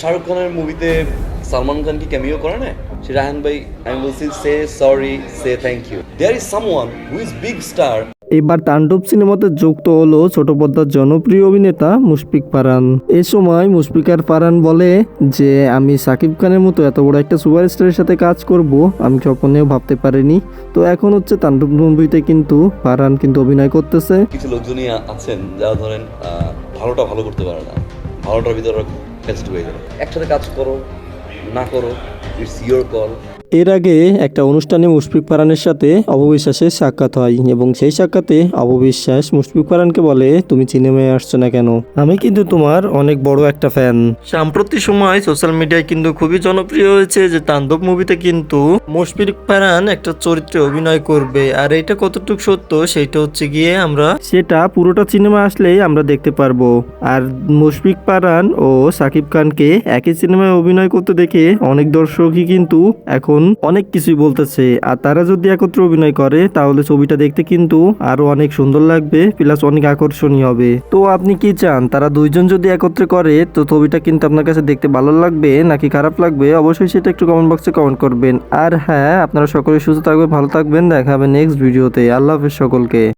শাহরুখ খানের মুভিতে সালমান খান কি ক্যামিও করে না সে রায়হান ভাই আমি বলছি সে sorry say thank you there is someone who is big star এবার তাণ্ডব সিনেমাতে যুক্ত হলো ছোট পর্দার জনপ্রিয় অভিনেতা মুশফিক ফারহান। এই সময় মুশফিকার ফারহান বলে যে আমি সাকিব খানের মতো এত বড় একটা সুপারস্টারের সাথে কাজ করব আমি স্বপ্নেও ভাবতে পারিনি। তো এখন হচ্ছে তাণ্ডব মুভিতে কিন্তু ফারহান কিন্তু অভিনয় করতেছে। কিছু লোকজনই আছেন যারা ধরেন ভালোটা ভালো করতে পারে না। ভালোটার ভিতরে একসাথে কাজ করো না করো ইটস ইয়োর কল এর আগে একটা অনুষ্ঠানে মুশফিক ফারহানের সাথে অববিশ্বাসের সাক্ষাৎ হয় এবং সেই সাক্ষাতে অববিশ্বাস মুশফিক ফারহানকে বলে, তুমি সিনেমায় আসছো না কেন? আমি কিন্তু তোমার অনেক বড় একটা ফ্যান। সাম্প্রতি সময় সোশ্যাল মিডিয়ায় কিন্তু খুবই জনপ্রিয় হয়েছে যে তাণ্ডব মুভিতে কিন্তু মুশফিক ফারহান একটা চরিত্রে অভিনয় করবে। আর এটা কতটুকু সত্য সেটা হচ্ছে গিয়ে আমরা সেটা পুরোটা সিনেমা আসলেই আমরা দেখতে পারব। আর মুশফিক ফারহান ও সাকিব খানকে একই সিনেমায় অভিনয় করতে দেখে অনেক দর্শকই কিন্তু এখন অনেক কিছুই বলতেছে। আর তারা যদি একত্রে অভিনয় করে, তাহলে ছবিটা দেখতে কিন্তু আরও অনেক সুন্দর লাগবে প্লাস অনেক আকর্ষণীয় হবে। তো আপনি কি চান? তারা দুইজন যদি একত্রে করে, তো ছবিটা কিন্তু আপনার কাছে দেখতে ভালো লাগবে নাকি খারাপ লাগবে? অবশ্যই সেটা একটু কমেন্ট বক্সে কমেন্ট করবেন। আর হ্যাঁ আপনারা সকলে সুস্থ থাকবে ভালো থাকবেন। দেখা হবে নেক্সট ভিডিওতে আল্লাহ হাফেজ সকলকে।